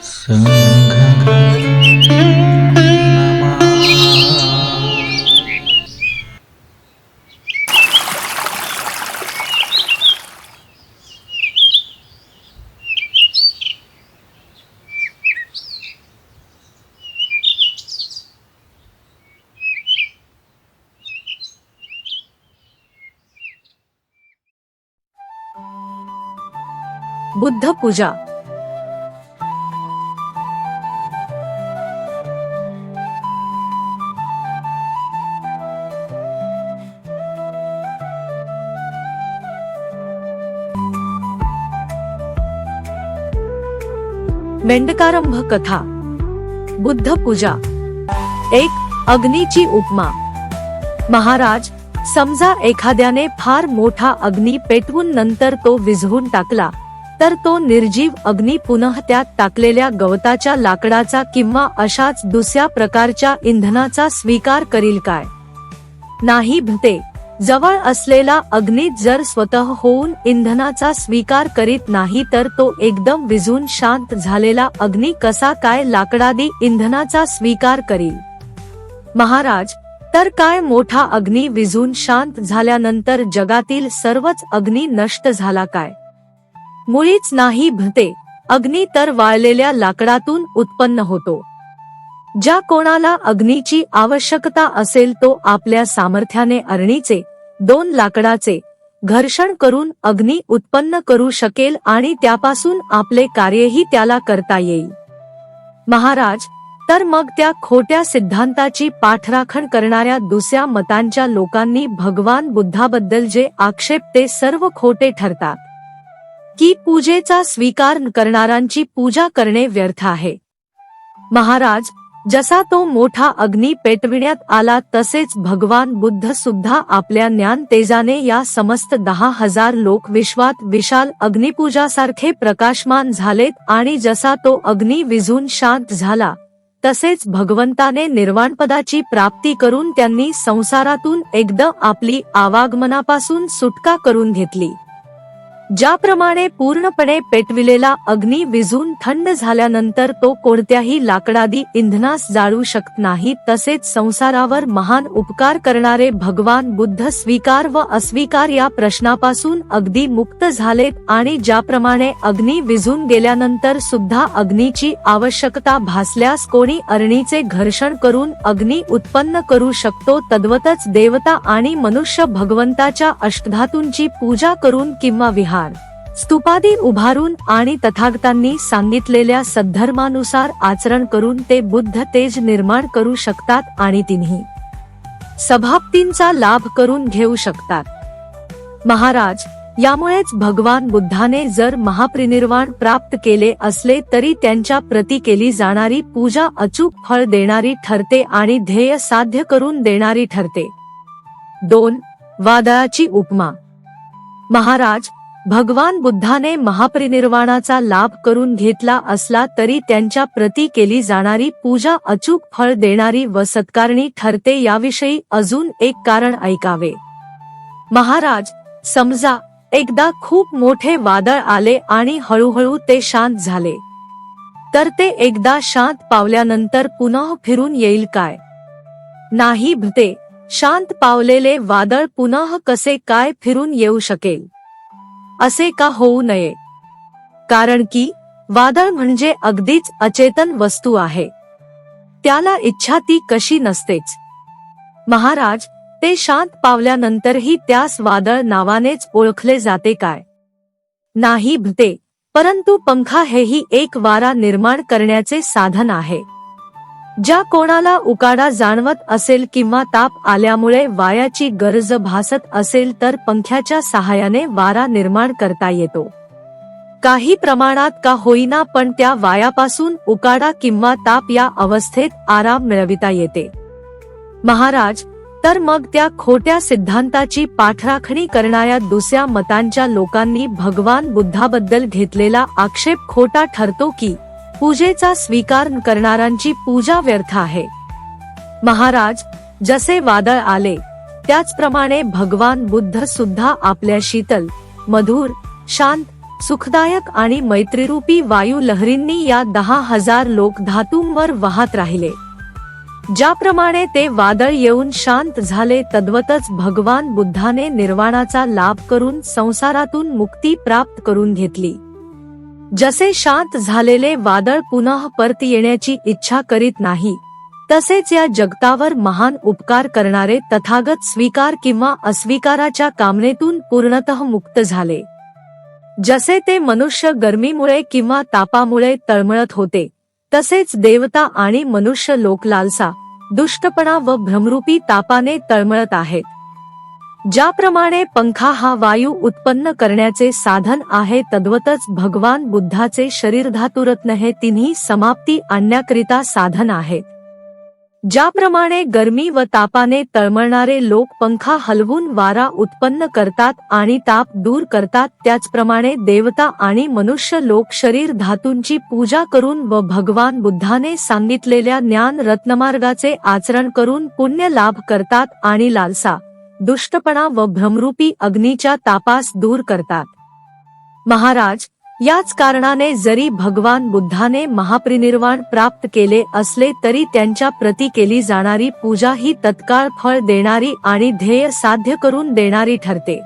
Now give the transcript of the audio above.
Sun. Buddha पूजा. मेंढकारंभ कथा. बुद्ध पूजा. एक अग्नीची उपमा. महाराज समजा एखाद्याने फार मोठा अग्नी पेटवून नंतर तो विझवून टाकला. तर तो निर्जीव अग्नी पुनः त्यात टाकलेल्या गवताच्या लाकडाचा किंवा अशाच दुसऱ्या प्रकारच्या इंधनाचा स्वीकार करील काय? नाही भते. जवळ असलेला अग्नीत जर स्वतः होऊन इंधनाचा स्वीकार करीत नाही तर तो एकदम विझून शांत झालेला अग्नी कसा काय लाकडादी इंधनाचा स्वीकार करील? महाराज तर काय मोठा अग्नी विझून शांत झाल्यानंतर जगातील सर्वच अग्नी नष्ट झाला काय? मुळीच नाही भते. अग्नी तर वाळलेल्या लाकडातून उत्पन्न होतो. ज्या कोणाला अग्नीची आवश्यकता असेल तो आपल्या सामर्थ्याने अरणीचे दोन लाकडाचे घर्षण करून अग्नी उत्पन्न करू शकेल आणि त्यापासून आपले कार्यही त्याला करता येईल. महाराज तर मग त्या खोट्या सिद्धांताची पाठराखण करणाऱ्या दुसऱ्या मतांच्या लोकांनी भगवान बुद्धाबद्दल जे आक्षेप ते सर्व खोटे ठरतात. की पूजेचा स्वीकार करणाऱ्यांची पूजा करणे व्यर्थ आहे. महाराज जसा तो मोठा अग्नी पेटविण्यात आला तसेच भगवान बुद्ध सुद्धा आपल्या ज्ञान तेजाने या समस्त दहा हजार लोक विश्वात विशाल अग्निपूजासारखे प्रकाशमान झालेत आणि जसा तो अग्नी विझून शांत झाला तसेच भगवंताने निर्वाणपदाची प्राप्ती करून त्यांनी संसारातून एकदा आपली आवागमनापासून सुटका करून घेतली. ज्याप्रमाणे पूर्णपणे पेटविलेला अग्नी विझून थंड झाल्यानंतर तो कोणत्याही लाकडादी इंधनास जाळू शकत नाही तसेच संसारावर महान उपकार करणारे भगवान बुद्ध स्वीकार व अस्वीकार या प्रश्नापासून अगदी मुक्त झालेत आणि ज्याप्रमाणे अग्नी विझून गेल्यानंतर सुद्धा अग्नीची आवश्यकता भासल्यास कोणी अरणीचे घर्षण करून अग्नी उत्पन्न करू शकतो तद्वतच देवता आणि मनुष्य भगवंताच्या अष्टधातूंची पूजा करून किंवा विहार स्तूपादी उभारून आणि तथागतांनी सांगितलेल्या सद्धर्मानुसार आचरण करून ते बुद्ध तेज निर्माण करू शकतात आणि तिन्ही सभाप्तींचा लाभ करून घेऊ शकतात. महाराज यामुळेच भगवान बुद्धाने जर महाप्रिनिर्वाण प्राप्त केले असले तरी त्यांच्या प्रती केली जाणारी पूजा अचूक फळ देणारी ठरते आणि ध्येय साध्य करून देणारी ठरते. दोन वादळाची उपमा. महाराज भगवान बुद्धाने महापरिनिर्वाणाचा लाभ करून घेतला असला तरी त्यांच्या प्रती केली जाणारी पूजा अचूक फळ देणारी व सत्कारणी ठरते याविषयी अजून एक कारण ऐकावे. महाराज समजा एकदा खूप मोठे वादळ आले आणि हळूहळू ते शांत झाले. तर ते एकदा शांत पावल्यानंतर पुन्हा फिरून येईल काय? नाही भते शांत पावलेले वादळ पुन्हा कसे काय फिरून येऊ शकेल? असे का होऊ नये? कारण की वादळ म्हणजे अगदीच अचेतन वस्तू आहे. त्याला इच्छा ती कशी नसतेच. महाराज ते शांत पावल्यानंतरही त्यास वादळ नावानेच ओळखले जाते काय? नाही भते परंतु पंखा हेही एक वारा निर्माण करण्याचे साधन आहे. ज्या कोणाला उकाडा जाणवत असेल किंवा ताप आल्यामुळे वायाची गरज भासत असेल तर पंख्याच्या सहाय्याने वारा निर्माण करता येतो. काही प्रमाणात का होईना पण त्या वायापासून उकाडा किंवा ताप या अवस्थेत आराम मिळविता येते. महाराज तर मग त्या खोट्या सिद्धांताची पाठराखणी करणाऱ्या दुसऱ्या मतांच्या लोकांनी भगवान बुद्धाबद्दल घेतलेला आक्षेप खोटा ठरतो की पूजेचा स्वीकार करणाऱ्यांची पूजा व्यर्थ आहे. महाराज जसे वादळ आले त्याचप्रमाणे भगवान बुद्ध सुद्धा आपल्या शीतल मधुर शांत सुखदायक आणि मैत्रीरूपी वायू लहरींनी या दहा हजार लोक धातूंवर वाहत राहिले. ज्याप्रमाणे ते वादळ येऊन शांत झाले तद्वतच भगवान बुद्धाने निर्वाणाचा लाभ करून संसारातून मुक्ती प्राप्त करून घेतली. जसे शांत झालेले वादळ पुन्हा परत येण्याची इच्छा करीत नाही तसेच या जगतावर महान उपकार करणारे तथागत स्वीकार किंवा अस्वीकाराच्या कामनेतून पूर्णतः मुक्त झाले. जसे ते मनुष्य गरमीमुळे किंवा तापामुळे तळमळत होते तसेच देवता आणि मनुष्य लोकलालसा दुष्टपणा व भ्रमरूपी तापाने तळमळत आहेत. ज्याप्रमाणे पंखा हा वायू उत्पन्न करण्याचे साधन आहे तद्वतच भगवान बुद्धाचे शरीर धातुरत्न हे तिन्ही समाप्ती आणण्याकरिता साधन आहेत ज्याप्रमाणे गरमी व तापाने तळमळणारे लोक पंखा हलवून वारा उत्पन्न करतात आणि ताप दूर करतात त्याचप्रमाणे देवता आणि मनुष्य लोक शरीर धातूंची पूजा करून व भगवान बुद्धाने सांगितलेल्या ज्ञान रत्नमार्गाचे आचरण करून पुण्य लाभ करतात आणि लालसा दुष्टपणा व भ्रमरूपी अग्नीच्या तापास दूर करतात. महाराज याच कारणाने जरी भगवान बुद्धाने महापरिनिर्वाण प्राप्त केले असले तरी त्यांच्या प्रती केली जाणारी पूजा ही तत्काळ फळ देणारी आणि ध्येय साध्य करून देणारी ठरते.